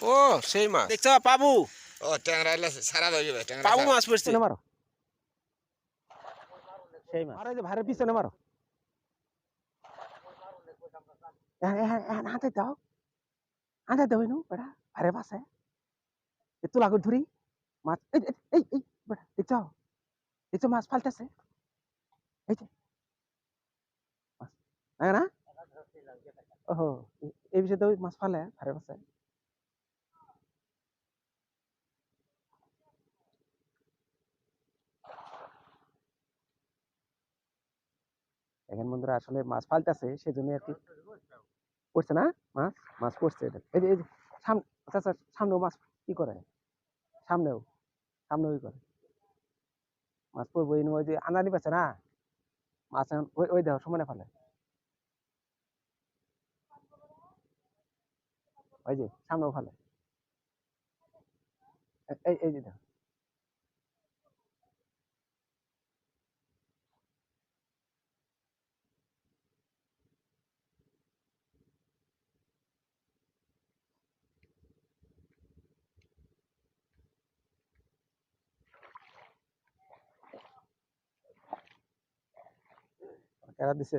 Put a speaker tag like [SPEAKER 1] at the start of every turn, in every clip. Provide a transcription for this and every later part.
[SPEAKER 1] ও সেই মাছ। দেখছ পাবু।
[SPEAKER 2] ও ট্যাংরা এলে সারা হয়ে যাবে ট্যাংরা
[SPEAKER 1] পাবু মাছ পড়ছে।
[SPEAKER 3] মারো। সেই মাছ। আরে যে ভারে পিছনে মারো। হাতে দাও। হাতে দাও নু বেড়া ভারে পাশে। এ তুলা করে ধরি মাছ। এই এই, এই বেড়া দেখছ? দেখছ মাছ ফালতেছে এই যে। মাছ। হ্যাঁ না? ওহো এই বিষয়ে তো মাছ ফালে ভারে পাশে। এখন বন্ধুরা, আসলে মাছ ফালতেছে সেজন্য আর কি পড়ছে না? মাছ? মাছ পড়ছে এটা এই যে এই যে সামনে আচ্ছা আচ্ছা সামনেও মাছ কি করে। সামনেও সামনেও করে। মাছ পড়ব এই ওই যে আনানি পাচ্ছে না? মাছ এখন ওই ওই দেখো, সমানে ফেলে। ওই যে, সামনেও ফেলে। এই এই যে দেখো। কেরা দিছে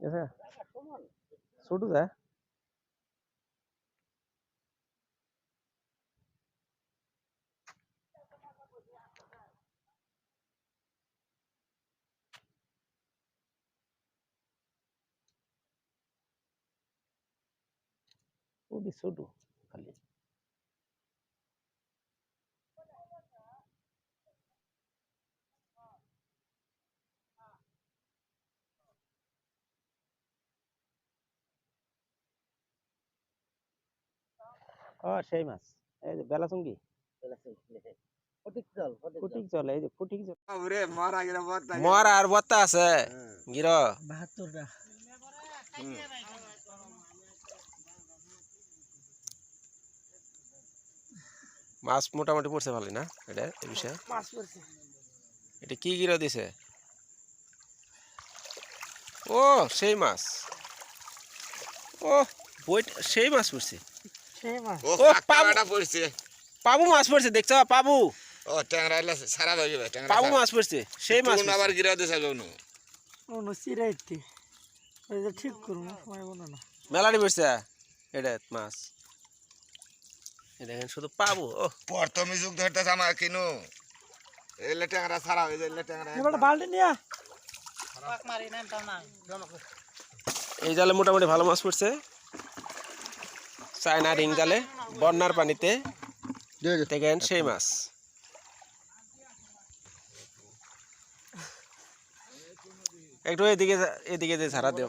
[SPEAKER 3] গেছে ছোট যায় খুবই ছোট খালি ও সেই মাছ এই যে বেলা চুঙ্গি ফুটিক চলে এই যে ফুটিক চলে
[SPEAKER 2] ওরে মারা গেলে বদ
[SPEAKER 1] মর আর বত্তা আছে গির
[SPEAKER 3] বাহাত্তরটা
[SPEAKER 1] মাছ মোটামুটি পড়ছে ভালোই না এটা এই বিষয়ে?
[SPEAKER 3] মাছ পড়ছে।
[SPEAKER 1] এটা কি গিরা দিছে? ও সেই মাছ। ও বই সেই মাছ পড়ছে।
[SPEAKER 3] সেই মাছ।
[SPEAKER 2] ও
[SPEAKER 1] ও,
[SPEAKER 2] পড়ছে।
[SPEAKER 1] পাবু মাছ পড়ছে দেখছ পাবু।
[SPEAKER 2] ও ট্যাংরা এলে সারা হয়ে ট্যাংরা
[SPEAKER 1] পাবু মাছ পড়ছে সেই মাছ
[SPEAKER 2] আবার গিরা দিছে গনু
[SPEAKER 3] কোনো চিরাইতে। ওই যে ঠিক করব সময় বলো না।
[SPEAKER 1] মেলানি পড়ছে এটা মাছ। এখানে শুধু পাবো। ও
[SPEAKER 2] প্রথমে যুগ ধরতেছে আমার কিনু। এলে ট্যাংরা সারা হয়ে যায় ট্যাংরা
[SPEAKER 3] এবার বালতি নিয়া।
[SPEAKER 1] এই জালে মোটামুটি ভালো মাছ পড়ছে। চায়না রিং জালে বন্যার পানিতে দেখেন সেই মাছ। একটু এদিকে যা- এদিকে দিয়ে ঝাড়া দেও।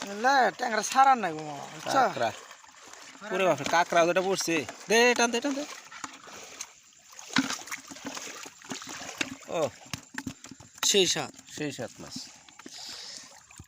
[SPEAKER 3] আস্তে ট্যাংরা সারার নাই গো আচ্ছা
[SPEAKER 1] কাঁকড়া। পুরে বাপরে কাঁকড়া যেটা পড়ছে। দে টান দে টান দে। ও
[SPEAKER 3] সেই সাত।
[SPEAKER 1] সেই সাত মাছ।